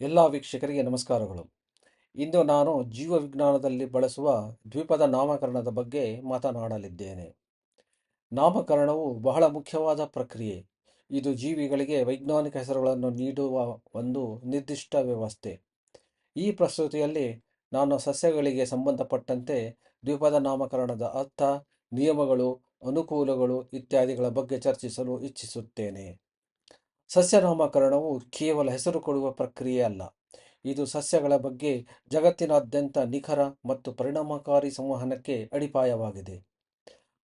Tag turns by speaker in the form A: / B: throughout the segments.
A: ಎಲ್ಲ ವೀಕ್ಷಕರಿಗೆ ನಮಸ್ಕಾರಗಳು. ಇಂದು ನಾನು ಜೀವ ವಿಜ್ಞಾನದಲ್ಲಿ ಬಳಸುವ ದ್ವಿಪದ ನಾಮಕರಣದ ಬಗ್ಗೆ ಮಾತನಾಡಲಿದ್ದೇನೆ. ನಾಮಕರಣವು ಬಹಳ ಮುಖ್ಯವಾದ ಪ್ರಕ್ರಿಯೆ. ಇದು ಜೀವಿಗಳಿಗೆ ವೈಜ್ಞಾನಿಕ ಹೆಸರುಗಳನ್ನು ನೀಡುವ ಒಂದು ನಿರ್ದಿಷ್ಟ ವ್ಯವಸ್ಥೆ. ಈ ಪ್ರಸ್ತುತಿಯಲ್ಲಿ ನಾನು ಸಸ್ಯಗಳಿಗೆ ಸಂಬಂಧಪಟ್ಟಂತೆ ದ್ವಿಪದ ನಾಮಕರಣದ ಅರ್ಥ, ನಿಯಮಗಳು, ಅನುಕೂಲಗಳು ಇತ್ಯಾದಿಗಳ ಬಗ್ಗೆ ಚರ್ಚಿಸಲು ಇಚ್ಛಿಸುತ್ತೇನೆ ಸಸ್ಯ ನಾಮಕರಣವು ಕೇವಲ ಹೆಸರು ಕೊಡುವ ಪ್ರಕ್ರಿಯೆ ಅಲ್ಲ. ಇದು ಸಸ್ಯಗಳ ಬಗ್ಗೆ ಜಗತ್ತಿನಾದ್ಯಂತ ನಿಖರ ಮತ್ತು ಪರಿಣಾಮಕಾರಿ ಸಂವಹನಕ್ಕೆ ಅಡಿಪಾಯವಾಗಿದೆ.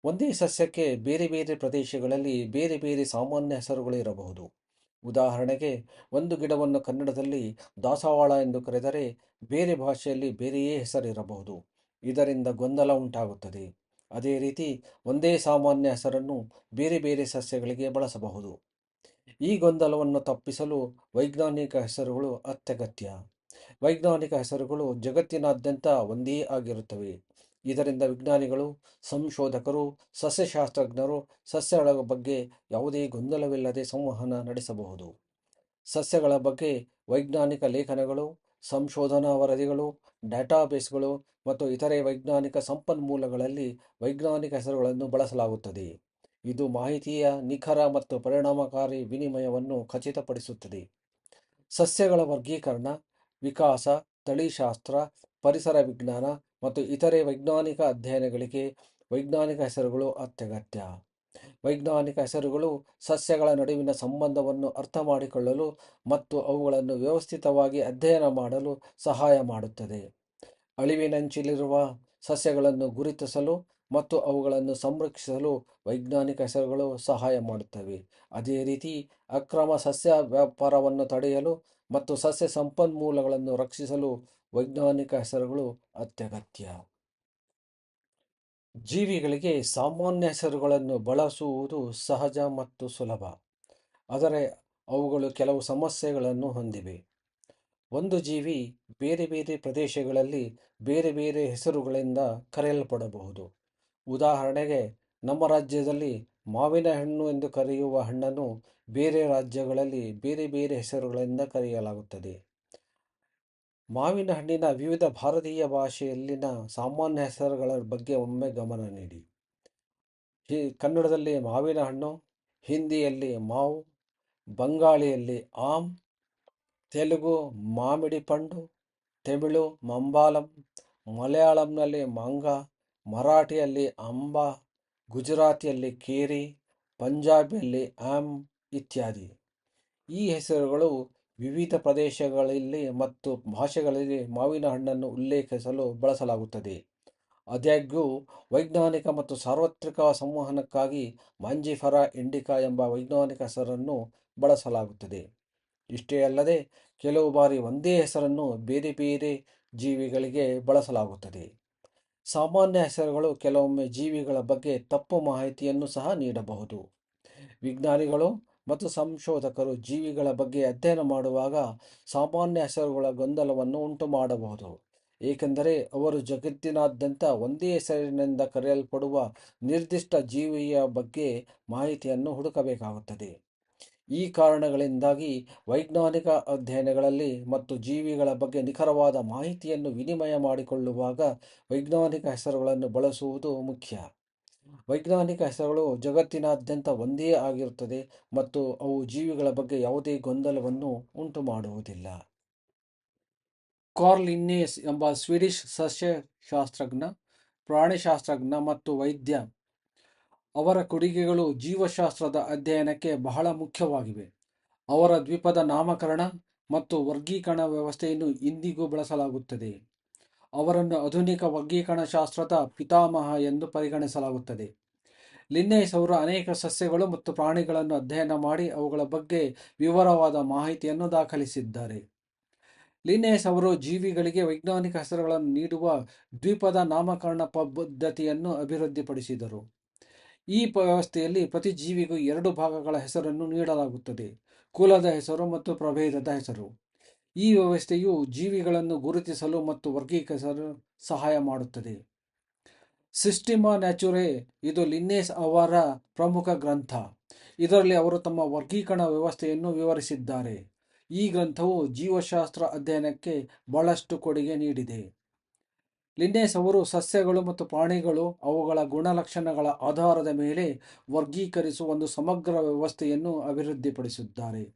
A: ಒಂದೇ ಸಸ್ಯಕ್ಕೆ ಬೇರೆ ಬೇರೆ ಪ್ರದೇಶಗಳಲ್ಲಿ ಬೇರೆ ಬೇರೆ ಸಾಮಾನ್ಯ ಹೆಸರುಗಳು ಇರಬಹುದು. ಉದಾಹರಣೆಗೆ, ಒಂದು ಗಿಡವನ್ನು ಕನ್ನಡದಲ್ಲಿ ದಾಸವಾಳ ಎಂದು ಕರೆದರೆ ಬೇರೆ ಭಾಷೆಯಲ್ಲಿ ಬೇರೆಯೇ ಹೆಸರಿರಬಹುದು. ಇದರಿಂದ ಗೊಂದಲ ಉಂಟಾಗುತ್ತದೆ. ಅದೇ ರೀತಿ, ಒಂದೇ ಸಾಮಾನ್ಯ ಹೆಸರನ್ನು ಬೇರೆ ಬೇರೆ ಸಸ್ಯಗಳಿಗೆ ಬಳಸಬಹುದು. ಈ ಗೊಂದಲವನ್ನು ತಪ್ಪಿಸಲು ವೈಜ್ಞಾನಿಕ ಹೆಸರುಗಳು ಅತ್ಯಗತ್ಯ. ವೈಜ್ಞಾನಿಕ ಹೆಸರುಗಳು ಜಗತ್ತಿನಾದ್ಯಂತ ಒಂದೇ ಆಗಿರುತ್ತವೆ. ಇದರಿಂದ ವಿಜ್ಞಾನಿಗಳು, ಸಂಶೋಧಕರು, ಸಸ್ಯಶಾಸ್ತ್ರಜ್ಞರು, ಸಸ್ಯಗಳ ಬಗ್ಗೆ ಯಾವುದೇ ಗೊಂದಲವಿಲ್ಲದೆ ಸಂವಹನ ನಡೆಸಬಹುದು. ಸಸ್ಯಗಳ ಬಗ್ಗೆ ವೈಜ್ಞಾನಿಕ ಲೇಖನಗಳು, ಸಂಶೋಧನಾ ವರದಿಗಳು, ಡಾಟಾಬೇಸ್ಗಳು ಮತ್ತು ಇತರೆ ವೈಜ್ಞಾನಿಕ ಸಂಪನ್ಮೂಲಗಳಲ್ಲಿ ವೈಜ್ಞಾನಿಕ ಹೆಸರುಗಳನ್ನು ಬಳಸಲಾಗುತ್ತದೆ. ಇದು ಮಾಹಿತಿಯ ನಿಖರ ಮತ್ತು ಪರಿಣಾಮಕಾರಿ ವಿನಿಮಯವನ್ನು ಖಚಿತಪಡಿಸುತ್ತದೆ. ಸಸ್ಯಗಳ ವರ್ಗೀಕರಣ, ವಿಕಾಸ, ತಳಿಶಾಸ್ತ್ರ, ಪರಿಸರ ವಿಜ್ಞಾನ ಮತ್ತು ಇತರೆ ವೈಜ್ಞಾನಿಕ ಅಧ್ಯಯನಗಳಿಗೆ ವೈಜ್ಞಾನಿಕ ಹೆಸರುಗಳು ಅತ್ಯಗತ್ಯ. ವೈಜ್ಞಾನಿಕ ಹೆಸರುಗಳು ಸಸ್ಯಗಳ ನಡುವಿನ ಸಂಬಂಧವನ್ನು ಅರ್ಥ ಮಾಡಿಕೊಳ್ಳಲು ಮತ್ತು ಅವುಗಳನ್ನು ವ್ಯವಸ್ಥಿತವಾಗಿ ಅಧ್ಯಯನ ಮಾಡಲು ಸಹಾಯ ಮಾಡುತ್ತದೆ. ಅಳಿವಿನಂಚಿಲಿರುವ ಸಸ್ಯಗಳನ್ನು ಗುರುತಿಸಲು ಮತ್ತು ಅವುಗಳನ್ನು ಸಂರಕ್ಷಿಸಲು ವೈಜ್ಞಾನಿಕ ಹೆಸರುಗಳು ಸಹಾಯ ಮಾಡುತ್ತವೆ. ಅದೇ ರೀತಿ ಅಕ್ರಮ ಸಸ್ಯ ವ್ಯಾಪಾರವನ್ನು ತಡೆಯಲು ಮತ್ತು ಸಸ್ಯ ಸಂಪನ್ಮೂಲಗಳನ್ನು ರಕ್ಷಿಸಲು ವೈಜ್ಞಾನಿಕ ಹೆಸರುಗಳು ಅತ್ಯಗತ್ಯ. ಜೀವಿಗಳಿಗೆ ಸಾಮಾನ್ಯ ಹೆಸರುಗಳನ್ನು ಬಳಸುವುದು ಸಹಜ ಮತ್ತು ಸುಲಭ. ಆದರೆ ಅವುಗಳು ಕೆಲವು ಸಮಸ್ಯೆಗಳನ್ನು ಹೊಂದಿವೆ. ಒಂದು ಜೀವಿ ಬೇರೆ ಬೇರೆ ಪ್ರದೇಶಗಳಲ್ಲಿ ಬೇರೆ ಬೇರೆ ಹೆಸರುಗಳಿಂದ ಕರೆಯಲ್ಪಡಬಹುದು. ಉದಾಹರಣೆಗೆ, ನಮ್ಮ ರಾಜ್ಯದಲ್ಲಿ ಮಾವಿನ ಹಣ್ಣು ಎಂದು ಕರೆಯುವ ಹಣ್ಣನ್ನು ಬೇರೆ ರಾಜ್ಯಗಳಲ್ಲಿ ಬೇರೆ ಬೇರೆ ಹೆಸರುಗಳಿಂದ ಕರೆಯಲಾಗುತ್ತದೆ. ಮಾವಿನ ಹಣ್ಣಿನ ವಿವಿಧ ಭಾರತೀಯ ಭಾಷೆಯಲ್ಲಿನ ಸಾಮಾನ್ಯ ಹೆಸರುಗಳ ಬಗ್ಗೆ ಒಮ್ಮೆ ಗಮನ ನೀಡಿ. ಕನ್ನಡದಲ್ಲಿ ಮಾವಿನ ಹಣ್ಣು, ಹಿಂದಿಯಲ್ಲಿ ಮಾವು, ಬಂಗಾಳಿಯಲ್ಲಿ ಆಮ್, ತೆಲುಗು ಮಾಮಿಡಿ ಪಂಡು, ತಮಿಳು ಮಂಬಾಲಂ, ಮಲಯಾಳಂನಲ್ಲಿ ಮಂಗ ಮರಾಠಿಯಲ್ಲಿ ಅಂಬ, ಗುಜರಾತಿಯಲ್ಲಿ ಕೇರಿ, ಪಂಜಾಬಿಯಲ್ಲಿ ಆಮ್ ಇತ್ಯಾದಿ. ಈ ಹೆಸರುಗಳು ವಿವಿಧ ಪ್ರದೇಶಗಳಲ್ಲಿ ಮತ್ತು ಭಾಷೆಗಳಲ್ಲಿ ಮಾವಿನ ಹಣ್ಣನ್ನು ಉಲ್ಲೇಖಿಸಲು ಬಳಸಲಾಗುತ್ತದೆ. ಆದಾಗ್ಯೂ, ವೈಜ್ಞಾನಿಕ ಮತ್ತು ಸಾರ್ವತ್ರಿಕ ಸಂವಹನಕ್ಕಾಗಿ ಮಾಂಜಿಫರ ಇಂಡಿಕಾ ಎಂಬ ವೈಜ್ಞಾನಿಕ ಹೆಸರನ್ನು ಬಳಸಲಾಗುತ್ತದೆ. ಇಷ್ಟೇ ಅಲ್ಲದೆ, ಕೆಲವು ಬಾರಿ ಒಂದೇ ಹೆಸರನ್ನು ಬೇರೆ ಬೇರೆ ಜೀವಿಗಳಿಗೆ ಬಳಸಲಾಗುತ್ತದೆ. ಸಾಮಾನ್ಯ ಹೆಸರುಗಳು ಕೆಲವೊಮ್ಮೆ ಜೀವಿಗಳ ಬಗ್ಗೆ ತಪ್ಪು ಮಾಹಿತಿಯನ್ನು ಸಹ ನೀಡಬಹುದು. ವಿಜ್ಞಾನಿಗಳು ಮತ್ತು ಸಂಶೋಧಕರು ಜೀವಿಗಳ ಬಗ್ಗೆ ಅಧ್ಯಯನ ಮಾಡುವಾಗ ಸಾಮಾನ್ಯ ಹೆಸರುಗಳ ಗೊಂದಲವನ್ನು ಉಂಟು ಮಾಡಬಹುದು ಏಕೆಂದರೆ ಅವರು ಜಗತ್ತಿನಾದ್ಯಂತ ಒಂದೇ ಹೆಸರಿನಿಂದ ಕರೆಯಲ್ಪಡುವ ನಿರ್ದಿಷ್ಟ ಜೀವಿಯ ಬಗ್ಗೆ ಮಾಹಿತಿಯನ್ನು ಹುಡುಕಬೇಕಾಗುತ್ತದೆ. ಈ ಕಾರಣಗಳಿಂದಾಗಿ ವೈಜ್ಞಾನಿಕ ಅಧ್ಯಯನಗಳಲ್ಲಿ ಮತ್ತು ಜೀವಿಗಳ ಬಗ್ಗೆ ನಿಖರವಾದ ಮಾಹಿತಿಯನ್ನು ವಿನಿಮಯ ಮಾಡಿಕೊಳ್ಳುವಾಗ ವೈಜ್ಞಾನಿಕ ಹೆಸರುಗಳನ್ನು ಬಳಸುವುದು ಮುಖ್ಯ. ವೈಜ್ಞಾನಿಕ ಹೆಸರುಗಳು ಜಗತ್ತಿನಾದ್ಯಂತ ಒಂದೇ ಆಗಿರುತ್ತದೆ ಮತ್ತು ಅವು ಜೀವಿಗಳ ಬಗ್ಗೆ ಯಾವುದೇ ಗೊಂದಲವನ್ನು ಉಂಟು ಮಾಡುವುದಿಲ್ಲ ಕಾರ್ಲಿನ್ನೇಸ್ ಎಂಬ ಸ್ವೀಡಿಷ್ ಸಸ್ಯಶಾಸ್ತ್ರಜ್ಞ, ಪ್ರಾಣಿಶಾಸ್ತ್ರಜ್ಞ ಮತ್ತು ವೈದ್ಯ ಅವರ ಕೊಡುಗೆಗಳು ಜೀವಶಾಸ್ತ್ರದ ಅಧ್ಯಯನಕ್ಕೆ ಬಹಳ ಮುಖ್ಯವಾಗಿವೆ. ಅವರ ದ್ವಿಪದ ನಾಮಕರಣ ಮತ್ತು ವರ್ಗೀಕರಣ ವ್ಯವಸ್ಥೆಯನ್ನು ಇಂದಿಗೂ ಬಳಸಲಾಗುತ್ತದೆ. ಅವರನ್ನು ಆಧುನಿಕ ವರ್ಗೀಕರಣ ಶಾಸ್ತ್ರದ ಪಿತಾಮಹ ಎಂದು ಪರಿಗಣಿಸಲಾಗುತ್ತದೆ. ಲಿನ್ನೇಸ್ ಅವರು ಅನೇಕ ಸಸ್ಯಗಳು ಮತ್ತು ಪ್ರಾಣಿಗಳನ್ನು ಅಧ್ಯಯನ ಮಾಡಿ ಅವುಗಳ ಬಗ್ಗೆ ವಿವರವಾದ ಮಾಹಿತಿಯನ್ನು ದಾಖಲಿಸಿದ್ದಾರೆ. ಲಿನ್ನೇಸ್ ಅವರು ಜೀವಿಗಳಿಗೆ ವೈಜ್ಞಾನಿಕ ಹೆಸರುಗಳನ್ನು ನೀಡುವ ದ್ವಿಪದ ನಾಮಕರಣ ಪದ್ಧತಿಯನ್ನು ಅಭಿವೃದ್ಧಿಪಡಿಸಿದರು. ಈ ವ್ಯವಸ್ಥೆಯಲ್ಲಿ ಪ್ರತಿ ಜೀವಿಗೂ ಎರಡು ಭಾಗಗಳ ಹೆಸರನ್ನು ನೀಡಲಾಗುತ್ತದೆ, ಕುಲದ ಹೆಸರು ಮತ್ತು ಪ್ರಭೇದದ ಹೆಸರು. ಈ ವ್ಯವಸ್ಥೆಯು ಜೀವಿಗಳನ್ನು ಗುರುತಿಸಲು ಮತ್ತು ವರ್ಗೀಕರಿಸಲು ಸಹಾಯ ಮಾಡುತ್ತದೆ. ಸಿಸ್ಟಿಮಾ ನ್ಯಾಚುರೆ, ಇದು ಲಿನ್ನೇಸ್ ಅವರ ಪ್ರಮುಖ ಗ್ರಂಥ. ಇದರಲ್ಲಿ ಅವರು ತಮ್ಮ ವರ್ಗೀಕರಣ ವ್ಯವಸ್ಥೆಯನ್ನು ವಿವರಿಸಿದ್ದಾರೆ. ಈ ಗ್ರಂಥವು ಜೀವಶಾಸ್ತ್ರ ಅಧ್ಯಯನಕ್ಕೆ ಬಹಳಷ್ಟು ಕೊಡುಗೆ ನೀಡಿದೆ. ಲಿನ್ನೇಸ್ ಅವರು ಸಸ್ಯಗಳು ಮತ್ತು ಪ್ರಾಣಿಗಳು ಅವುಗಳ ಗುಣಲಕ್ಷಣಗಳ ಆಧಾರದ ಮೇಲೆ ವರ್ಗೀಕರಿಸುವ ಒಂದು ಸಮಗ್ರ ವ್ಯವಸ್ಥೆಯನ್ನು ಅಭಿವೃದ್ಧಿಪಡಿಸಿದ್ದಾರೆ.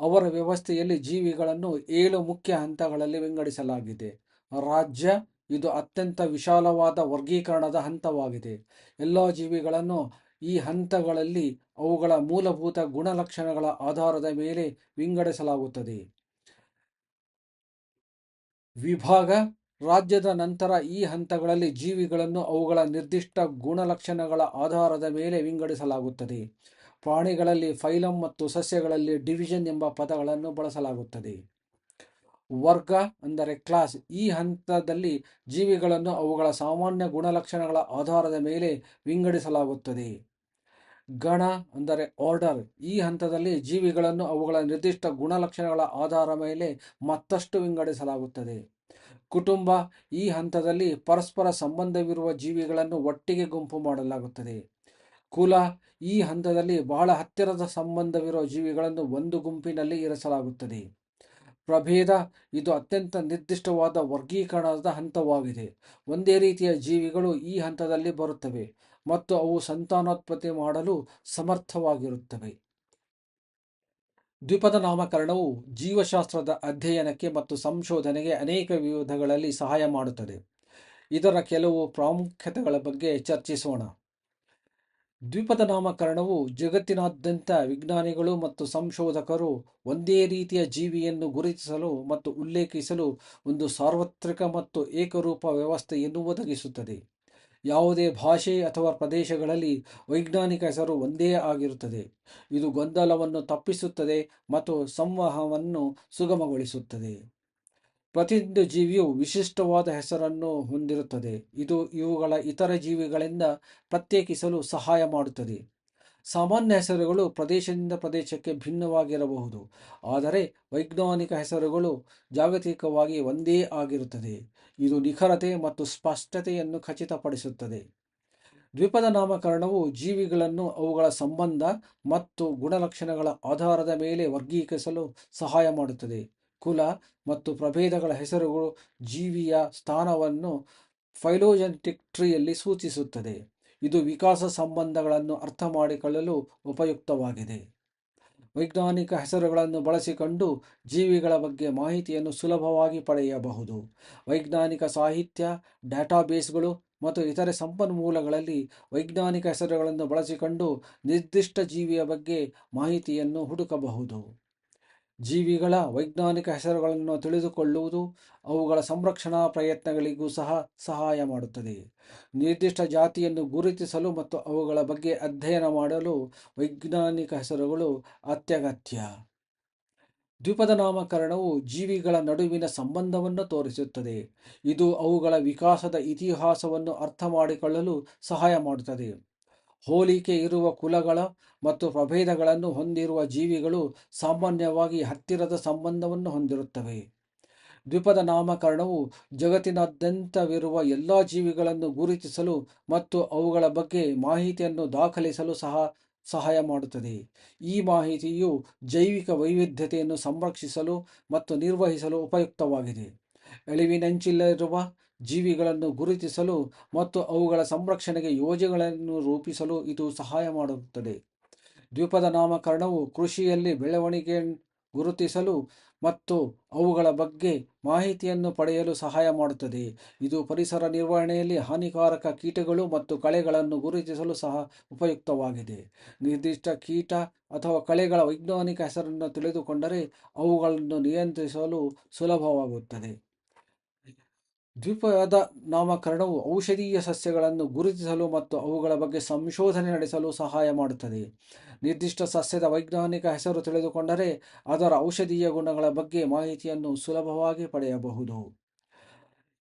A: ಅವರ ವ್ಯವಸ್ಥೆಯಲ್ಲಿ ಜೀವಿಗಳನ್ನು ಏಳು ಮುಖ್ಯ ಹಂತಗಳಲ್ಲಿ ವಿಂಗಡಿಸಲಾಗಿದೆ. ರಾಜ್ಯ, ಇದು ಅತ್ಯಂತ ವಿಶಾಲವಾದ ವರ್ಗೀಕರಣದ ಹಂತವಾಗಿದೆ. ಎಲ್ಲ ಜೀವಿಗಳನ್ನು ಈ ಹಂತಗಳಲ್ಲಿ ಅವುಗಳ ಮೂಲಭೂತ ಗುಣಲಕ್ಷಣಗಳ ಆಧಾರದ ಮೇಲೆ ವಿಂಗಡಿಸಲಾಗುತ್ತದೆ. ವಿಭಾಗ ರಾಜ್ಯದ ನಂತರ ಈ ಹಂತಗಳಲ್ಲಿ ಜೀವಿಗಳನ್ನು ಅವುಗಳ ನಿರ್ದಿಷ್ಟ ಗುಣಲಕ್ಷಣಗಳ ಆಧಾರದ ಮೇಲೆ ವಿಂಗಡಿಸಲಾಗುತ್ತದೆ. ಪ್ರಾಣಿಗಳಲ್ಲಿ ಫೈಲಮ್ ಮತ್ತು ಸಸ್ಯಗಳಲ್ಲಿ ಡಿವಿಷನ್ ಎಂಬ ಪದಗಳನ್ನು ಬಳಸಲಾಗುತ್ತದೆ. ವರ್ಗ ಅಂದರೆ ಕ್ಲಾಸ್. ಈ ಹಂತದಲ್ಲಿ ಜೀವಿಗಳನ್ನು ಅವುಗಳ ಸಾಮಾನ್ಯ ಗುಣಲಕ್ಷಣಗಳ ಆಧಾರದ ಮೇಲೆ ವಿಂಗಡಿಸಲಾಗುತ್ತದೆ. ಗಣ ಅಂದರೆ ಆರ್ಡರ್. ಈ ಹಂತದಲ್ಲಿ ಜೀವಿಗಳನ್ನು ಅವುಗಳ ನಿರ್ದಿಷ್ಟ ಗುಣಲಕ್ಷಣಗಳ ಆಧಾರ ಮೇಲೆ ಮತ್ತಷ್ಟು ವಿಂಗಡಿಸಲಾಗುತ್ತದೆ. ಕುಟುಂಬ ಈ ಹಂತದಲ್ಲಿ ಪರಸ್ಪರ ಸಂಬಂಧವಿರುವ ಜೀವಿಗಳನ್ನು ಒಟ್ಟಿಗೆ ಗುಂಪು ಮಾಡಲಾಗುತ್ತದೆ. ಕುಲ ಈ ಹಂತದಲ್ಲಿ ಬಹಳ ಹತ್ತಿರದ ಸಂಬಂಧವಿರುವ ಜೀವಿಗಳನ್ನು ಒಂದು ಗುಂಪಿನಲ್ಲಿ ಇರಿಸಲಾಗುತ್ತದೆ. ಪ್ರಭೇದ ಇದು ಅತ್ಯಂತ ನಿರ್ದಿಷ್ಟವಾದ ವರ್ಗೀಕರಣದ ಹಂತವಾಗಿದೆ. ಒಂದೇ ರೀತಿಯ ಜೀವಿಗಳು ಈ ಹಂತದಲ್ಲಿ ಬರುತ್ತವೆ ಮತ್ತು ಅವು ಸಂತಾನೋತ್ಪತ್ತಿ ಮಾಡಲು ಸಮರ್ಥವಾಗಿರುತ್ತವೆ. ದ್ವಿಪದ ನಾಮಕರಣವು ಜೀವಶಾಸ್ತ್ರದ ಅಧ್ಯಯನಕ್ಕೆ ಮತ್ತು ಸಂಶೋಧನೆಗೆ ಅನೇಕ ವಿವಿಧಗಳಲ್ಲಿ ಸಹಾಯ ಮಾಡುತ್ತದೆ. ಇದರ ಕೆಲವು ಪ್ರಾಮುಖ್ಯತೆಗಳ ಬಗ್ಗೆ ಚರ್ಚಿಸೋಣ. ದ್ವಿಪದ ನಾಮಕರಣವು ಜಗತ್ತಿನಾದ್ಯಂತ ವಿಜ್ಞಾನಿಗಳು ಮತ್ತು ಸಂಶೋಧಕರು ಒಂದೇ ರೀತಿಯ ಜೀವಿಯನ್ನು ಗುರುತಿಸಲು ಮತ್ತು ಉಲ್ಲೇಖಿಸಲು ಒಂದು ಸಾರ್ವತ್ರಿಕ ಮತ್ತು ಏಕರೂಪ ವ್ಯವಸ್ಥೆಯನ್ನು ಒದಗಿಸುತ್ತದೆ. ಯಾವುದೇ ಭಾಷೆ ಅಥವಾ ಪ್ರದೇಶಗಳಲ್ಲಿ ವೈಜ್ಞಾನಿಕ ಹೆಸರು ಒಂದೇ ಆಗಿರುತ್ತದೆ. ಇದು ಗೊಂದಲವನ್ನು ತಪ್ಪಿಸುತ್ತದೆ ಮತ್ತು ಸಂವಹನವನ್ನು ಸುಗಮಗೊಳಿಸುತ್ತದೆ. ಪ್ರತಿಯೊಂದು ಜೀವಿಯು ವಿಶಿಷ್ಟವಾದ ಹೆಸರನ್ನು ಹೊಂದಿರುತ್ತದೆ. ಇದು ಇವುಗಳ ಇತರ ಜೀವಿಗಳಿಂದ ಪ್ರತ್ಯೇಕಿಸಲು ಸಹಾಯ ಮಾಡುತ್ತದೆ. ಸಾಮಾನ್ಯ ಹೆಸರುಗಳು ಪ್ರದೇಶದಿಂದ ಪ್ರದೇಶಕ್ಕೆ ಭಿನ್ನವಾಗಿರಬಹುದು. ಆದರೆ ವೈಜ್ಞಾನಿಕ ಹೆಸರುಗಳು ಜಾಗತಿಕವಾಗಿ ಒಂದೇ ಆಗಿರುತ್ತದೆ. ಇದು ನಿಖರತೆ ಮತ್ತು ಸ್ಪಷ್ಟತೆಯನ್ನು ಖಚಿತಪಡಿಸುತ್ತದೆ. ದ್ವಿಪದ ನಾಮಕರಣವು ಜೀವಿಗಳನ್ನು ಅವುಗಳ ಸಂಬಂಧ ಮತ್ತು ಗುಣಲಕ್ಷಣಗಳ ಆಧಾರದ ಮೇಲೆ ವರ್ಗೀಕರಿಸಲು ಸಹಾಯ ಮಾಡುತ್ತದೆ. ಕುಲ ಮತ್ತು ಪ್ರಭೇದಗಳ ಹೆಸರುಗಳು ಜೀವಿಯ ಸ್ಥಾನವನ್ನು ಫೈಲೋಜೆನೆಟಿಕ್ ಟ್ರೀಯಲ್ಲಿ ಸೂಚಿಸುತ್ತದೆ. ಇದು ವಿಕಾಸ ಸಂಬಂಧಗಳನ್ನು ಅರ್ಥ ಮಾಡಿಕೊಳ್ಳಲು ಉಪಯುಕ್ತವಾಗಿದೆ. ವೈಜ್ಞಾನಿಕ ಹೆಸರುಗಳನ್ನು ಬಳಸಿಕೊಂಡು ಜೀವಿಗಳ ಬಗ್ಗೆ ಮಾಹಿತಿಯನ್ನು ಸುಲಭವಾಗಿ ಪಡೆಯಬಹುದು. ವೈಜ್ಞಾನಿಕ ಸಾಹಿತ್ಯ, ಡಾಟಾಬೇಸ್ಗಳು ಮತ್ತು ಇತರೆ ಸಂಪನ್ಮೂಲಗಳಲ್ಲಿ ವೈಜ್ಞಾನಿಕ ಹೆಸರುಗಳನ್ನು ಬಳಸಿಕೊಂಡು ನಿರ್ದಿಷ್ಟ ಜೀವಿಯ ಬಗ್ಗೆ ಮಾಹಿತಿಯನ್ನು ಹುಡುಕಬಹುದು. ಜೀವಿಗಳ ವೈಜ್ಞಾನಿಕ ಹೆಸರುಗಳನ್ನು ತಿಳಿದುಕೊಳ್ಳುವುದು ಅವುಗಳ ಸಂರಕ್ಷಣಾ ಪ್ರಯತ್ನಗಳಿಗೂ ಸಹ ಸಹಾಯ ಮಾಡುತ್ತದೆ. ನಿರ್ದಿಷ್ಟ ಜಾತಿಯನ್ನು ಗುರುತಿಸಲು ಮತ್ತು ಅವುಗಳ ಬಗ್ಗೆ ಅಧ್ಯಯನ ಮಾಡಲು ವೈಜ್ಞಾನಿಕ ಹೆಸರುಗಳು ಅತ್ಯಗತ್ಯ. ದ್ವಿಪದ ನಾಮಕರಣವು ಜೀವಿಗಳ ನಡುವಿನ ಸಂಬಂಧವನ್ನು ತೋರಿಸುತ್ತದೆ. ಇದು ಅವುಗಳ ವಿಕಾಸದ ಇತಿಹಾಸವನ್ನು ಅರ್ಥ ಮಾಡಿಕೊಳ್ಳಲು ಸಹಾಯ ಮಾಡುತ್ತದೆ. ಹೋಲಿಕೆ ಇರುವ ಕುಲಗಳ ಮತ್ತು ಪ್ರಭೇದಗಳನ್ನು ಹೊಂದಿರುವ ಜೀವಿಗಳು ಸಾಮಾನ್ಯವಾಗಿ ಹತ್ತಿರದ ಸಂಬಂಧವನ್ನು ಹೊಂದಿರುತ್ತವೆ. ದ್ವಿಪದ ನಾಮಕರಣವು ಜಗತ್ತಿನಾದ್ಯಂತವಿರುವ ಎಲ್ಲ ಜೀವಿಗಳನ್ನು ಗುರುತಿಸಲು ಮತ್ತು ಅವುಗಳ ಬಗ್ಗೆ ಮಾಹಿತಿಯನ್ನು ದಾಖಲಿಸಲು ಸಹ ಸಹಾಯ ಮಾಡುತ್ತದೆ. ಈ ಮಾಹಿತಿಯು ಜೈವಿಕ ವೈವಿಧ್ಯತೆಯನ್ನು ಸಂರಕ್ಷಿಸಲು ಮತ್ತು ನಿರ್ವಹಿಸಲು ಉಪಯುಕ್ತವಾಗಿದೆ. ಅಳಿವಿನಂಚಿನಲ್ಲಿರುವ ಜೀವಿಗಳನ್ನು ಗುರುತಿಸಲು ಮತ್ತು ಅವುಗಳ ಸಂರಕ್ಷಣೆಗೆ ಯೋಜನೆಗಳನ್ನು ರೂಪಿಸಲು ಇದು ಸಹಾಯ ಮಾಡುತ್ತದೆ. ದ್ವಿಪದ ನಾಮಕರಣವು ಕೃಷಿಯಲ್ಲಿ ಬೆಳವಣಿಗೆ ಗುರುತಿಸಲು ಮತ್ತು ಅವುಗಳ ಬಗ್ಗೆ ಮಾಹಿತಿಯನ್ನು ಪಡೆಯಲು ಸಹಾಯ ಮಾಡುತ್ತದೆ. ಇದು ಪರಿಸರ ನಿರ್ವಹಣೆಯಲ್ಲಿ ಹಾನಿಕಾರಕ ಕೀಟಗಳು ಮತ್ತು ಕಳೆಗಳನ್ನು ಗುರುತಿಸಲು ಸಹ ಉಪಯುಕ್ತವಾಗಿದೆ. ನಿರ್ದಿಷ್ಟ ಕೀಟ ಅಥವಾ ಕಳೆಗಳ ವೈಜ್ಞಾನಿಕ ಹೆಸರನ್ನು ತಿಳಿದುಕೊಂಡರೆ ಅವುಗಳನ್ನು ನಿಯಂತ್ರಿಸಲು ಸುಲಭವಾಗುತ್ತದೆ. ದ್ವಿಪದ ನಾಮಕರಣವು ಔಷಧೀಯ ಸಸ್ಯಗಳನ್ನು ಗುರುತಿಸಲು ಮತ್ತು ಅವುಗಳ ಬಗ್ಗೆ ಸಂಶೋಧನೆ ನಡೆಸಲು ಸಹಾಯ ಮಾಡುತ್ತದೆ. ನಿರ್ದಿಷ್ಟ ಸಸ್ಯದ ವೈಜ್ಞಾನಿಕ ಹೆಸರು ತಿಳಿದುಕೊಂಡರೆ ಅದರ ಔಷಧೀಯ ಗುಣಗಳ ಬಗ್ಗೆ ಮಾಹಿತಿಯನ್ನು ಸುಲಭವಾಗಿ ಪಡೆಯಬಹುದು.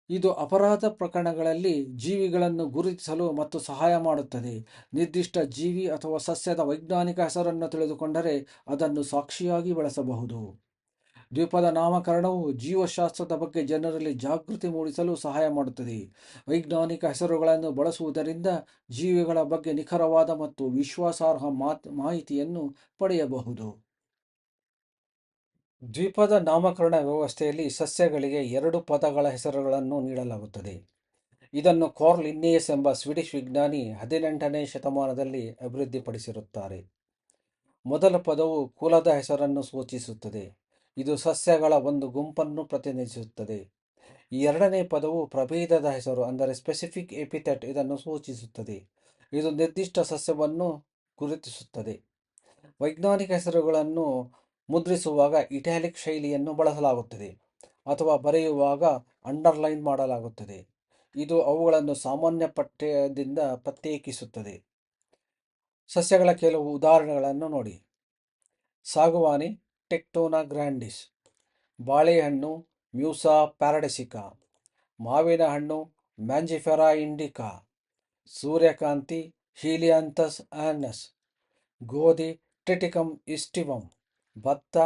A: ಇದು ಅಪರಾಧ ಪ್ರಕರಣಗಳಲ್ಲಿ ಜೀವಿಗಳನ್ನು ಗುರುತಿಸಲು ಮತ್ತು ಸಹಾಯ ಮಾಡುತ್ತದೆ. ನಿರ್ದಿಷ್ಟ ಜೀವಿ ಅಥವಾ ಸಸ್ಯದ ವೈಜ್ಞಾನಿಕ ಹೆಸರನ್ನು ತಿಳಿದುಕೊಂಡರೆ ಅದನ್ನು ಸಾಕ್ಷಿಯಾಗಿ ಬಳಸಬಹುದು. ದ್ವಿಪದ ನಾಮಕರಣವು ಜೀವಶಾಸ್ತ್ರದ ಬಗ್ಗೆ ಜನರಲ್ಲಿ ಜಾಗೃತಿ ಮೂಡಿಸಲು ಸಹಾಯ ಮಾಡುತ್ತದೆ. ವೈಜ್ಞಾನಿಕ ಹೆಸರುಗಳನ್ನು ಬಳಸುವುದರಿಂದ ಜೀವಿಗಳ ಬಗ್ಗೆ ನಿಖರವಾದ ಮತ್ತು ವಿಶ್ವಾಸಾರ್ಹ ಮಾಹಿತಿಯನ್ನು ಪಡೆಯಬಹುದು. ದ್ವಿಪದ ನಾಮಕರಣ ವ್ಯವಸ್ಥೆಯಲ್ಲಿ ಸಸ್ಯಗಳಿಗೆ ಎರಡು ಪದಗಳ ಹೆಸರುಗಳನ್ನು ನೀಡಲಾಗುತ್ತದೆ. ಇದನ್ನು ಕಾರ್ಲ್ ಇನ್ನೇಸ್ ಎಂಬ ಸ್ವೀಡಿಷ್ ವಿಜ್ಞಾನಿ ಹದಿನೆಂಟನೇ ಶತಮಾನದಲ್ಲಿ ಅಭಿವೃದ್ಧಿಪಡಿಸಿರುತ್ತಾರೆ. ಮೊದಲ ಪದವು ಕುಲದ ಹೆಸರನ್ನು ಸೂಚಿಸುತ್ತದೆ. ಇದು ಸಸ್ಯಗಳ ಒಂದು ಗುಂಪನ್ನು ಪ್ರತಿನಿಧಿಸುತ್ತದೆ. ಈ ಎರಡನೇ ಪದವು ಪ್ರಭೇದದ ಹೆಸರು, ಅಂದರೆ ಸ್ಪೆಸಿಫಿಕ್ ಎಪಿಥೆಟ್ ಇದನ್ನು ಸೂಚಿಸುತ್ತದೆ. ಇದು ನಿರ್ದಿಷ್ಟ ಸಸ್ಯವನ್ನು ಗುರುತಿಸುತ್ತದೆ. ವೈಜ್ಞಾನಿಕ ಹೆಸರುಗಳನ್ನು ಮುದ್ರಿಸುವಾಗ ಇಟ್ಯಾಲಿಕ್ ಶೈಲಿಯನ್ನು ಬಳಸಲಾಗುತ್ತದೆ ಅಥವಾ ಬರೆಯುವಾಗ ಅಂಡರ್ಲೈನ್ ಮಾಡಲಾಗುತ್ತದೆ. ಇದು ಅವುಗಳನ್ನು ಸಾಮಾನ್ಯ ಪಠ್ಯದಿಂದ ಪ್ರತ್ಯೇಕಿಸುತ್ತದೆ. ಸಸ್ಯಗಳ ಕೆಲವು ಉದಾಹರಣೆಗಳನ್ನು ನೋಡಿ. ಸಾಗುವಾನಿ ಟೆಕ್ಟೋನಾ ಗ್ರ್ಯಾಂಡಿಸ್, ಬಾಳೆಹಣ್ಣು ಮ್ಯೂಸಾ ಪ್ಯಾರಡೆಸಿಕಾ, ಮಾವಿನ ಹಣ್ಣು ಮ್ಯಾಂಜಿಫೆರಾ ಇಂಡಿಕಾ, ಸೂರ್ಯಕಾಂತಿ ಹೀಲಿಯಾಂಥಸ್ ಆನಸ್, ಗೋಧಿ ಟ್ರಿಟಿಕಮ್ ಇಸ್ಟಿವಮ್ ಭತ್ತ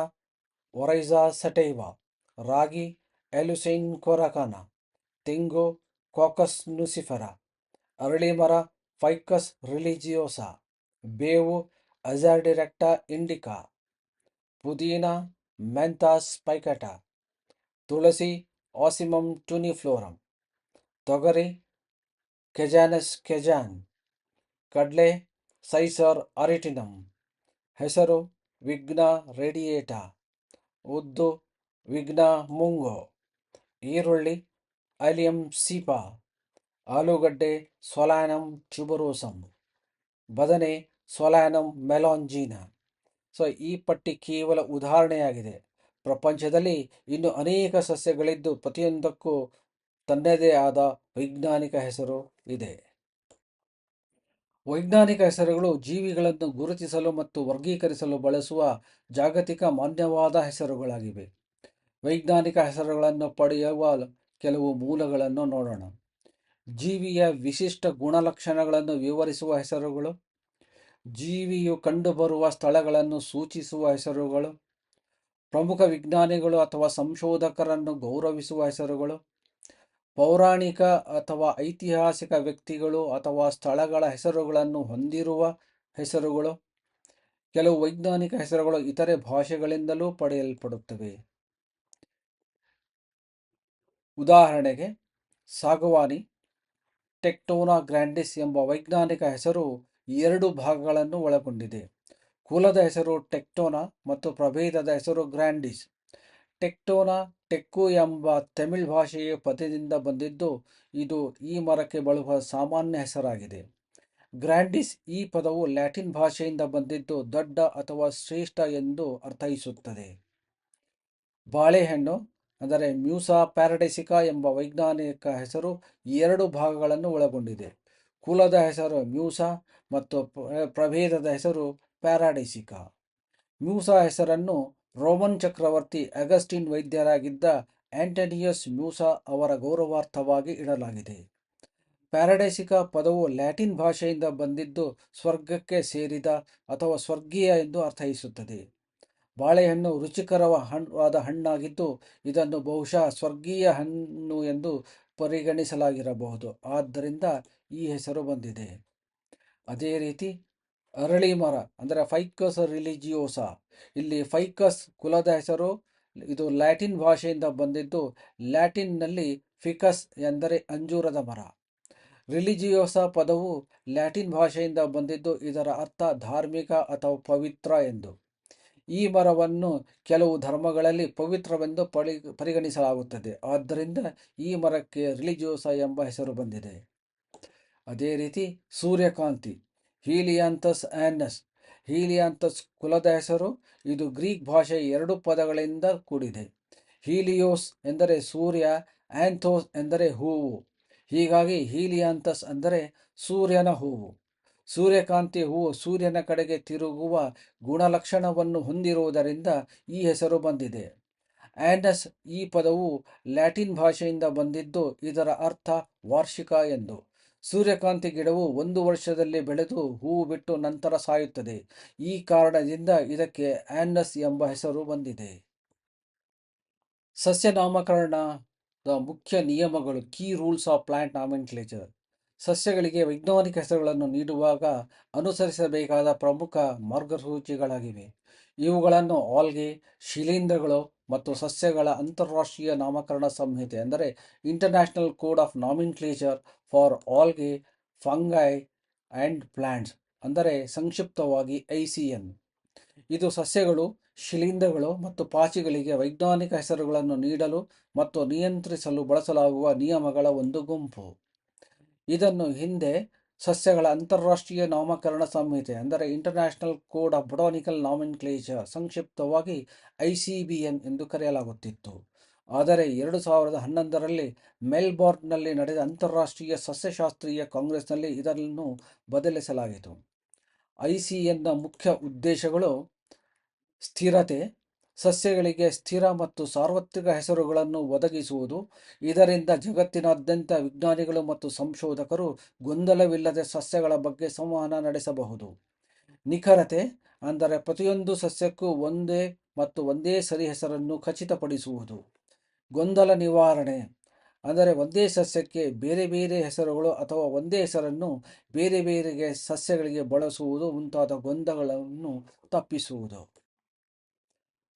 A: ಒರೈಸಾ ಸಟೈವಾ, ರಾಗಿ ಎಲುಸೈನ್ ಕೊರಕಾನ ತೆಂಗು ಕಾಕಸ್ ನುಸಿಫೆರಾ ಅರಳಿ ಮರ ಫೈಕಸ್ ರಿಲಿಜಿಯೋಸಾ, ಬೇವು ಅಜಾರ್ಡಿರೆಕ್ಟಾ ಇಂಡಿಕಾ. ಪುದೀನ ಮೆಂಥಾಸ್ ಪೈಕಟ ತುಳಸಿ ಆಸಿಮಮ್ ಟುನಿಫ್ಲೋರಮ್ ತೊಗರಿ ಕೆಜಾನಸ್ ಕೆಜಾನ್ ಕಡ್ಲೆ ಸೈಸರ್ ಅರಿಟಿನಮ್ ಹೆಸರು ವಿಘ್ನ ರೇಡಿಯೇಟಾ ಉದ್ದು ವಿಘ್ನ ಮುಂಗೋ ಈರುಳ್ಳಿ ಅಲಿಯಂ ಸೀಪಾ ಆಲೂಗಡ್ಡೆ ಸೊಲಾನಮ್ ಟ್ಯುಬರೋಸಮ್ ಬದನೆ ಸೊಲಾನಮ್ ಮೆಲಾಂಜಿನಾ ಸೊ, ಈ ಪಟ್ಟಿ ಕೇವಲ ಉದಾಹರಣೆಯಾಗಿದೆ. ಪ್ರಪಂಚದಲ್ಲಿ ಇನ್ನು ಅನೇಕ ಸಸ್ಯಗಳಿದ್ದು ಪ್ರತಿಯೊಂದಕ್ಕೂ ತನ್ನದೇ ಆದ ವೈಜ್ಞಾನಿಕ ಹೆಸರು ಇದೆ. ವೈಜ್ಞಾನಿಕ ಹೆಸರುಗಳು ಜೀವಿಗಳನ್ನು ಗುರುತಿಸಲು ಮತ್ತು ವರ್ಗೀಕರಿಸಲು ಬಳಸುವ ಜಾಗತಿಕ ಮಾನ್ಯವಾದ ಹೆಸರುಗಳಾಗಿವೆ. ವೈಜ್ಞಾನಿಕ ಹೆಸರುಗಳನ್ನು ಪಡೆಯುವ ಕೆಲವು ಮೂಲಗಳನ್ನು ನೋಡೋಣ. ಜೀವಿಯ ವಿಶಿಷ್ಟ ಗುಣಲಕ್ಷಣಗಳನ್ನು ವಿವರಿಸುವ ಹೆಸರುಗಳು ಜೀವಿಯು ಕಂಡುಬರುವ ಸ್ಥಳಗಳನ್ನು ಸೂಚಿಸುವ ಹೆಸರುಗಳು, ಪ್ರಮುಖ ವಿಜ್ಞಾನಿಗಳು ಅಥವಾ ಸಂಶೋಧಕರನ್ನು ಗೌರವಿಸುವ ಹೆಸರುಗಳು, ಪೌರಾಣಿಕ ಅಥವಾ ಐತಿಹಾಸಿಕ ವ್ಯಕ್ತಿಗಳು ಅಥವಾ ಸ್ಥಳಗಳ ಹೆಸರುಗಳನ್ನು ಹೊಂದಿರುವ ಹೆಸರುಗಳು, ಕೆಲವು ವೈಜ್ಞಾನಿಕ ಹೆಸರುಗಳು ಇತರೆ ಭಾಷೆಗಳಿಂದಲೂ ಪಡೆಯಲ್ಪಡುತ್ತವೆ. ಉದಾಹರಣೆಗೆ, ಸಾಗವಾನಿ, ಟೆಕ್ಟೋನಾ ಗ್ರ್ಯಾಂಡಿಸ್ ಎಂಬ ವೈಜ್ಞಾನಿಕ ಹೆಸರು ಎರಡು ಭಾಗಗಳನ್ನು ಒಳಗೊಂಡಿದೆ. ಕುಲದ ಹೆಸರು ಟೆಕ್ಟೋನಾ ಮತ್ತು ಪ್ರಭೇದದ ಹೆಸರು ಗ್ರ್ಯಾಂಡಿಸ್. ಟೆಕ್ಟೋನಾ ಟೆಕ್ಕು ಎಂಬ ತಮಿಳ್ ಭಾಷೆಯ ಪದದಿಂದ ಬಂದಿದ್ದು, ಇದು ಈ ಮರಕ್ಕೆ ಬಳುವ ಸಾಮಾನ್ಯ ಹೆಸರಾಗಿದೆ. ಗ್ರ್ಯಾಂಡಿಸ್ ಈ ಪದವು ಲ್ಯಾಟಿನ್ ಭಾಷೆಯಿಂದ ಬಂದಿದ್ದು, ದೊಡ್ಡ ಅಥವಾ ಶ್ರೇಷ್ಠ ಎಂದು ಅರ್ಥೈಸುತ್ತದೆ. ಬಾಳೆಹಣ್ಣು, ಅಂದರೆ ಮ್ಯೂಸಾ ಪ್ಯಾರಡೈಸಿಕಾ ಎಂಬ ವೈಜ್ಞಾನಿಕ ಹೆಸರು ಎರಡು ಭಾಗಗಳನ್ನು ಒಳಗೊಂಡಿದೆ. ಕುಲದ ಹೆಸರು ಮ್ಯೂಸಾ ಮತ್ತು ಪ್ರಭೇದದ ಹೆಸರು ಪ್ಯಾರಾಡೈಸಿಕ. ಮ್ಯೂಸಾ ಹೆಸರನ್ನು ರೋಮನ್ ಚಕ್ರವರ್ತಿ ಅಗಸ್ಟಿನ್ ವೈದ್ಯರಾಗಿದ್ದ ಆಂಟನಿಯಸ್ ಮ್ಯೂಸಾ ಅವರ ಗೌರವಾರ್ಥವಾಗಿ ಇಡಲಾಗಿದೆ. ಪ್ಯಾರಾಡೈಸಿಕ ಪದವು ಲ್ಯಾಟಿನ್ ಭಾಷೆಯಿಂದ ಬಂದಿದ್ದು ಸ್ವರ್ಗಕ್ಕೆ ಸೇರಿದ ಅಥವಾ ಸ್ವರ್ಗೀಯ ಎಂದು ಅರ್ಥೈಸುತ್ತದೆ. ಬಾಳೆಹಣ್ಣು ರುಚಿಕರವ ಹಣ್ಣಾದ ಹಣ್ಣಾಗಿದ್ದು ಇದನ್ನು ಬಹುಶಃ ಸ್ವರ್ಗೀಯ ಹಣ್ಣು ಎಂದು ಪರಿಗಣಿಸಲಾಗಿರಬಹುದು. ಆದ್ದರಿಂದ ಈ ಹೆಸರು ಬಂದಿದೆ. ಅದೇ ರೀತಿ ಅರಳಿ ಮರ, ಅಂದರೆ ಫೈಕಸ್ ರಿಲಿಜಿಯೋಸಾ. ಇಲ್ಲಿ ಫೈಕಸ್ ಕುಲದ ಹೆಸರು, ಇದು ಲ್ಯಾಟಿನ್ ಭಾಷೆಯಿಂದ ಬಂದಿದ್ದು, ಲ್ಯಾಟಿನ್ನಲ್ಲಿ ಫಿಕಸ್ ಎಂದರೆ ಅಂಜೂರದ ಮರ. ರಿಲಿಜಿಯೋಸಾ ಪದವು ಲ್ಯಾಟಿನ್ ಭಾಷೆಯಿಂದ ಬಂದಿದ್ದು, ಇದರ ಅರ್ಥ ಧಾರ್ಮಿಕ ಅಥವಾ ಪವಿತ್ರ ಎಂದು. ಈ ಮರವನ್ನು ಕೆಲವು ಧರ್ಮಗಳಲ್ಲಿ ಪವಿತ್ರವೆಂದು ಪರಿಗಣಿಸಲಾಗುತ್ತದೆ. ಆದ್ದರಿಂದ ಈ ಮರಕ್ಕೆ ರಿಲಿಜಿಯೋಸ ಎಂಬ ಹೆಸರು ಬಂದಿದೆ. ಅದೇ ರೀತಿ ಸೂರ್ಯಕಾಂತಿ, ಹೀಲಿಯಾಂಥಸ್ ಆ್ಯನಸ್. ಹೀಲಿಯಾಂಥಸ್ ಕುಲದ ಹೆಸರು, ಇದು ಗ್ರೀಕ್ ಭಾಷೆಯ ಎರಡು ಪದಗಳಿಂದ ಕೂಡಿದೆ. ಹೀಲಿಯೋಸ್ ಎಂದರೆ ಸೂರ್ಯ ಆ್ಯಂಥೋಸ್ ಎಂದರೆ ಹೂವು. ಹೀಗಾಗಿ ಹೀಲಿಯಾಂಥಸ್ ಅಂದರೆ ಸೂರ್ಯನ ಹೂವು. ಸೂರ್ಯಕಾಂತಿ ಹೂವು ಸೂರ್ಯನ ಕಡೆಗೆ ತಿರುಗುವ ಗುಣಲಕ್ಷಣವನ್ನು ಹೊಂದಿರುವುದರಿಂದ ಈ ಹೆಸರು ಬಂದಿದೆ. ಆ್ಯನಸ್ ಈ ಪದವು ಲ್ಯಾಟಿನ್ ಭಾಷೆಯಿಂದ ಬಂದಿದ್ದು ಇದರ ಅರ್ಥ ವಾರ್ಷಿಕ ಎಂದು. ಸೂರ್ಯಕಾಂತಿ ಗಿಡವು ಒಂದು ವರ್ಷದಲ್ಲಿ ಬೆಳೆದು ಹೂವು ಬಿಟ್ಟು ನಂತರ ಸಾಯುತ್ತದೆ. ಈ ಕಾರಣದಿಂದ ಇದಕ್ಕೆ ಆ್ಯನ್ನಸ್ ಎಂಬ ಹೆಸರು ಬಂದಿದೆ. ಸಸ್ಯ ನಾಮಕರಣದ ಮುಖ್ಯ ನಿಯಮಗಳು, key rules of plant nomenclature ಸಸ್ಯಗಳಿಗೆ ವೈಜ್ಞಾನಿಕ ಹೆಸರುಗಳನ್ನು ನೀಡುವಾಗ ಅನುಸರಿಸಬೇಕಾದ ಪ್ರಮುಖ ಮಾರ್ಗಸೂಚಿಗಳಾಗಿವೆ. ಇವುಗಳನ್ನು ಆಲ್ಗೆ, ಶಿಲೀಂಧ್ರಗಳು ಮತ್ತು ಸಸ್ಯಗಳ ಅಂತಾರಾಷ್ಟ್ರೀಯ ನಾಮಕರಣ ಸಂಹಿತೆ, ಅಂದರೆ international code of nomenclature for algae fungi and plants ಅಂದರೆ ಸಂಕ್ಷಿಪ್ತವಾಗಿ ಐ ಸಿ ಎನ್ ಇದು ಸಸ್ಯಗಳು, ಶಿಲೀಂಧ್ರಗಳು ಮತ್ತು ಪಾಚಿಗಳಿಗೆ ವೈಜ್ಞಾನಿಕ ಹೆಸರುಗಳನ್ನು ನೀಡಲು ಮತ್ತು ನಿಯಂತ್ರಿಸಲು ಬಳಸಲಾಗುವ ನಿಯಮಗಳ ಒಂದು ಗುಂಪು. ಇದನ್ನು ಹಿಂದೆ ಸಸ್ಯಗಳ ಅಂತಾರಾಷ್ಟ್ರೀಯ ನಾಮಕರಣ ಸಂಹಿತೆ, ಅಂದರೆ International Code of Botanical Nomenclature ಸಂಕ್ಷಿಪ್ತವಾಗಿ ಐ ಸಿ ಬಿ ಎನ್ ಎಂದು ಕರೆಯಲಾಗುತ್ತಿತ್ತು. ಆದರೆ ಎರಡು ಸಾವಿರದ ಹನ್ನೊಂದರಲ್ಲಿ ಮೆಲ್ಬೋರ್ನ್ನಲ್ಲಿ ನಡೆದ ಅಂತಾರಾಷ್ಟ್ರೀಯ ಸಸ್ಯಶಾಸ್ತ್ರೀಯ ಕಾಂಗ್ರೆಸ್ನಲ್ಲಿ ಇದನ್ನು ಬದಲಿಸಲಾಯಿತು. ಐ ಸಿ ಎನ್ನ ಮುಖ್ಯ ಉದ್ದೇಶಗಳು ಸ್ಥಿರತೆ, ಸಸ್ಯಗಳಿಗೆ ಸ್ಥಿರ ಮತ್ತು ಸಾರ್ವತ್ರಿಕ ಹೆಸರುಗಳನ್ನು ಒದಗಿಸುವುದು, ಇದರಿಂದ ಜಗತ್ತಿನಾದ್ಯಂತ ವಿಜ್ಞಾನಿಗಳು ಮತ್ತು ಸಂಶೋಧಕರು ಗೊಂದಲವಿಲ್ಲದೆ ಸಸ್ಯಗಳ ಬಗ್ಗೆ ಸಂವಹನ ನಡೆಸಬಹುದು. ನಿಖರತೆ ಅಂದರೆ ಪ್ರತಿಯೊಂದು ಸಸ್ಯಕ್ಕೂ ಒಂದೇ ಮತ್ತು ಒಂದೇ ಸರಿ ಹೆಸರನ್ನು ಖಚಿತಪಡಿಸುವುದು. ಗೊಂದಲ ನಿವಾರಣೆ. ಅಂದರೆ ಒಂದೇ ಸಸ್ಯಕ್ಕೆ ಬೇರೆ ಬೇರೆ ಹೆಸರುಗಳು ಅಥವಾ ಒಂದೇ ಹೆಸರನ್ನು ಬೇರೆ ಬೇರೆ ಸಸ್ಯಗಳಿಗೆ ಬಳಸುವುದು ಮುಂತಾದ ಗೊಂದಲಗಳನ್ನು ತಪ್ಪಿಸುವುದು.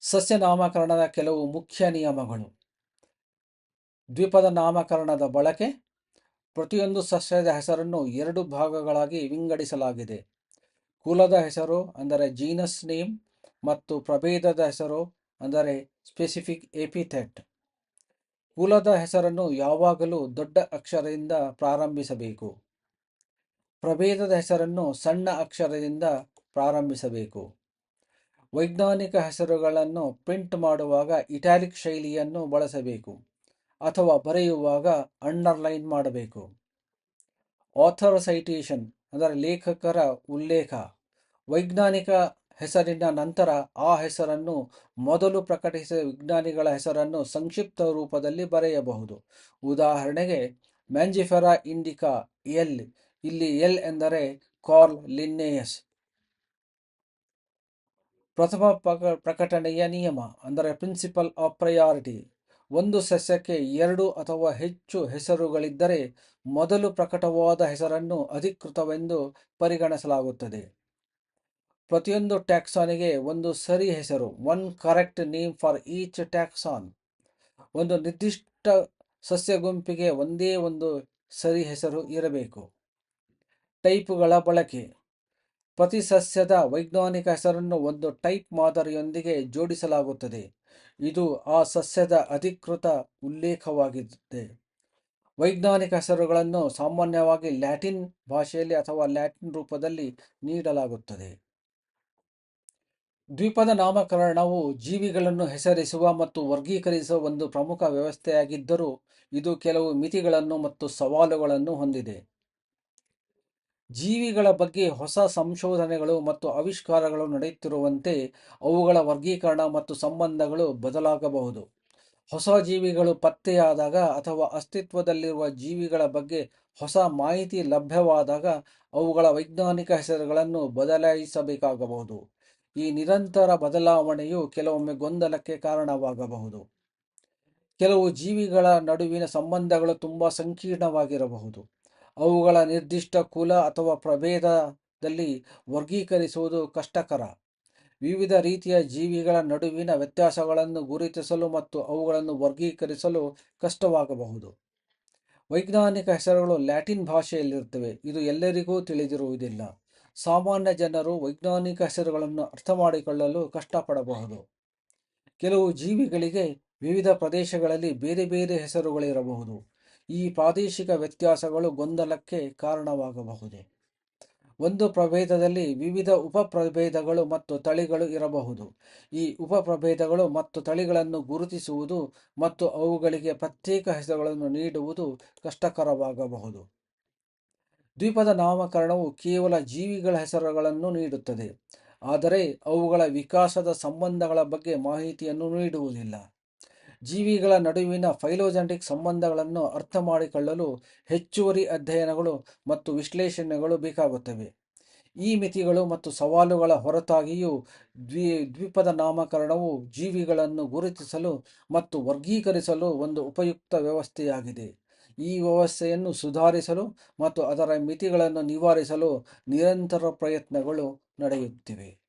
A: ಸಸ್ಯ ನಾಮಕರಣದ ಕೆಲವು ಮುಖ್ಯ ನಿಯಮಗಳು. ದ್ವಿಪದ ನಾಮಕರಣದ ಬಳಕೆ. ಪ್ರತಿಯೊಂದು ಸಸ್ಯದ ಹೆಸರನ್ನು ಎರಡು ಭಾಗಗಳಾಗಿ ವಿಂಗಡಿಸಲಾಗಿದೆ. ಕುಲದ ಹೆಸರು, ಅಂದರೆ ಜೀನಸ್ ನೇಮ್ ಮತ್ತು ಪ್ರಭೇದದ ಹೆಸರು, ಅಂದರೆ ಸ್ಪೆಸಿಫಿಕ್ ಎಪಿಥೆಟ್ ಕುಲದ ಹೆಸರನ್ನು ಯಾವಾಗಲೂ ದೊಡ್ಡ ಅಕ್ಷರದಿಂದ ಪ್ರಾರಂಭಿಸಬೇಕು. ಪ್ರಭೇದದ ಹೆಸರನ್ನು ಸಣ್ಣ ಅಕ್ಷರದಿಂದ ಪ್ರಾರಂಭಿಸಬೇಕು. ವೈಜ್ಞಾನಿಕ ಹೆಸರುಗಳನ್ನು ಪ್ರಿಂಟ್ ಮಾಡುವಾಗ ಇಟ್ಯಾಲಿಕ್ ಶೈಲಿಯನ್ನು ಬಳಸಬೇಕು ಅಥವಾ ಬರೆಯುವಾಗ ಅಂಡರ್ಲೈನ್ ಮಾಡಬೇಕು. ಆಥರ್ ಸೈಟೇಷನ್, ಅಂದರೆ ಲೇಖಕರ ಉಲ್ಲೇಖ. ವೈಜ್ಞಾನಿಕ ಹೆಸರಿನ ನಂತರ ಆ ಹೆಸರನ್ನು ಮೊದಲು ಪ್ರಕಟಿಸಿದ ವಿಜ್ಞಾನಿಗಳ ಹೆಸರನ್ನು ಸಂಕ್ಷಿಪ್ತ ರೂಪದಲ್ಲಿ ಬರೆಯಬಹುದು. ಉದಾಹರಣೆಗೆ, ಮ್ಯಾಂಜಿಫೆರಾ ಇಂಡಿಕಾ, ಎಲ್. ಇಲ್ಲಿ ಎಲ್ ಎಂದರೆ ಕಾರ್ಲ್ ಲಿನ್ನೇಯಸ್. ಪ್ರಥಮ ಪ್ರಕಟಣೆಯ ನಿಯಮ ಅಂದರೆ ಪ್ರಿನ್ಸಿಪಲ್ ಆಫ್ ಪ್ರಯಾರಿಟಿ. ಒಂದು ಸಸ್ಯಕ್ಕೆ ಎರಡು ಅಥವಾ ಹೆಚ್ಚು ಹೆಸರುಗಳಿದ್ದರೆ ಮೊದಲು ಪ್ರಕಟವಾದ ಹೆಸರನ್ನು ಅಧಿಕೃತವೆಂದು ಪರಿಗಣಿಸಲಾಗುತ್ತದೆ. ಪ್ರತಿಯೊಂದು ಟ್ಯಾಕ್ಸಾನಿಗೆ ಒಂದು ಸರಿ ಹೆಸರು one correct name for each taxon ಒಂದು ನಿರ್ದಿಷ್ಟ ಸಸ್ಯ ಗುಂಪಿಗೆ ಒಂದೇ ಒಂದು ಸರಿ ಹೆಸರು ಇರಬೇಕು. ಟೈಪ್ಗಳ ಬಳಕೆ. ಪ್ರತಿ ಸಸ್ಯದ ವೈಜ್ಞಾನಿಕ ಹೆಸರನ್ನು ಒಂದು ಟೈಪ್ ಮಾದರಿಯೊಂದಿಗೆ ಜೋಡಿಸಲಾಗುತ್ತದೆ. ಇದು ಆ ಸಸ್ಯದ ಅಧಿಕೃತ ಉಲ್ಲೇಖವಾಗಿದೆ. ವೈಜ್ಞಾನಿಕ ಹೆಸರುಗಳನ್ನು ಸಾಮಾನ್ಯವಾಗಿ ಲ್ಯಾಟಿನ್ ಭಾಷೆಯಲ್ಲಿ ಅಥವಾ ಲ್ಯಾಟಿನ್ ರೂಪದಲ್ಲಿ ನೀಡಲಾಗುತ್ತದೆ. ದ್ವೀಪದ ನಾಮಕರಣವು ಜೀವಿಗಳನ್ನು ಹೆಸರಿಸುವ ಮತ್ತು ವರ್ಗೀಕರಿಸುವ ಒಂದು ಪ್ರಮುಖ ವ್ಯವಸ್ಥೆಯಾಗಿದ್ದರೂ ಇದು ಕೆಲವು ಮಿತಿಗಳನ್ನು ಮತ್ತು ಸವಾಲುಗಳನ್ನು ಹೊಂದಿದೆ. ಜೀವಿಗಳ ಬಗ್ಗೆ ಹೊಸ ಸಂಶೋಧನೆಗಳು ಮತ್ತು ಆವಿಷ್ಕಾರಗಳು ನಡೆಯುತ್ತಿರುವಂತೆ ಅವುಗಳ ವರ್ಗೀಕರಣ ಮತ್ತು ಸಂಬಂಧಗಳು ಬದಲಾಗಬಹುದು. ಹೊಸ ಜೀವಿಗಳು ಪತ್ತೆಯಾದಾಗ ಅಥವಾ ಅಸ್ತಿತ್ವದಲ್ಲಿರುವ ಜೀವಿಗಳ ಬಗ್ಗೆ ಹೊಸ ಮಾಹಿತಿ ಲಭ್ಯವಾದಾಗ ಅವುಗಳ ವೈಜ್ಞಾನಿಕ ಹೆಸರುಗಳನ್ನು ಬದಲಾಯಿಸಬೇಕಾಗಬಹುದು. ಈ ನಿರಂತರ ಬದಲಾವಣೆಯು ಕೆಲವೊಮ್ಮೆ ಗೊಂದಲಕ್ಕೆ ಕಾರಣವಾಗಬಹುದು. ಕೆಲವು ಜೀವಿಗಳ ನಡುವಿನ ಸಂಬಂಧಗಳು ತುಂಬ ಸಂಕೀರ್ಣವಾಗಿರಬಹುದು. ಅವುಗಳ ನಿರ್ದಿಷ್ಟ ಕುಲ ಅಥವಾ ಪ್ರಭೇದದಲ್ಲಿ ವರ್ಗೀಕರಿಸುವುದು ಕಷ್ಟಕರ. ವಿವಿಧ ರೀತಿಯ ಜೀವಿಗಳ ನಡುವಿನ ವ್ಯತ್ಯಾಸಗಳನ್ನು ಗುರುತಿಸಲು ಮತ್ತು ಅವುಗಳನ್ನು ವರ್ಗೀಕರಿಸಲು ಕಷ್ಟವಾಗಬಹುದು. ವೈಜ್ಞಾನಿಕ ಹೆಸರುಗಳು ಲ್ಯಾಟಿನ್ ಭಾಷೆಯಲ್ಲಿರುತ್ತವೆ. ಇದು ಎಲ್ಲರಿಗೂ ತಿಳಿದಿರುವುದಿಲ್ಲ. ಸಾಮಾನ್ಯ ಜನರು ವೈಜ್ಞಾನಿಕ ಹೆಸರುಗಳನ್ನು ಅರ್ಥ ಮಾಡಿಕೊಳ್ಳಲು ಕಷ್ಟಪಡಬಹುದು. ಕೆಲವು ಜೀವಿಗಳಿಗೆ ವಿವಿಧ ಪ್ರದೇಶಗಳಲ್ಲಿ ಬೇರೆ ಬೇರೆ ಹೆಸರುಗಳಿರಬಹುದು. ಈ ಪ್ರಾದೇಶಿಕ ವ್ಯತ್ಯಾಸಗಳು ಗೊಂದಲಕ್ಕೆ ಕಾರಣವಾಗಬಹುದು? ಒಂದು ಪ್ರಭೇದದಲ್ಲಿ ವಿವಿಧ ಉಪಪ್ರಭೇದಗಳು ಮತ್ತು ತಳಿಗಳು ಇರಬಹುದು. ಈ ಉಪಪ್ರಭೇದಗಳು ಮತ್ತು ತಳಿಗಳನ್ನು ಗುರುತಿಸುವುದು ಮತ್ತು ಅವುಗಳಿಗೆ ಪ್ರತ್ಯೇಕ ಹೆಸರುಗಳನ್ನು ನೀಡುವುದು ಕಷ್ಟಕರವಾಗಬಹುದು. ದ್ವೀಪದ ನಾಮಕರಣವು ಕೇವಲ ಜೀವಿಗಳ ಹೆಸರುಗಳನ್ನು ನೀಡುತ್ತದೆ. ಆದರೆ ಅವುಗಳ ವಿಕಾಸದ ಸಂಬಂಧಗಳ ಬಗ್ಗೆ ಮಾಹಿತಿಯನ್ನು ನೀಡುವುದಿಲ್ಲ. ಜೀವಿಗಳ ನಡುವಿನ ಫೈಲೋಜೆಂಟಿಕ್ ಸಂಬಂಧಗಳನ್ನು ಅರ್ಥ ಮಾಡಿಕೊಳ್ಳಲು ಹೆಚ್ಚುವರಿ ಅಧ್ಯಯನಗಳು ಮತ್ತು ವಿಶ್ಲೇಷಣೆಗಳು ಬೇಕಾಗುತ್ತವೆ. ಈ ಮಿತಿಗಳು ಮತ್ತು ಸವಾಲುಗಳ ಹೊರತಾಗಿಯೂ ದ್ವಿ, ದ್ವೀಪದ ನಾಮಕರಣವು ಜೀವಿಗಳನ್ನು ಗುರುತಿಸಲು ಮತ್ತು ವರ್ಗೀಕರಿಸಲು ಒಂದು ಉಪಯುಕ್ತ ವ್ಯವಸ್ಥೆಯಾಗಿದೆ. ಈ ವ್ಯವಸ್ಥೆಯನ್ನು ಸುಧಾರಿಸಲು ಮತ್ತು ಅದರ ಮಿತಿಗಳನ್ನು ನಿವಾರಿಸಲು ನಿರಂತರ ಪ್ರಯತ್ನಗಳು ನಡೆಯುತ್ತಿವೆ.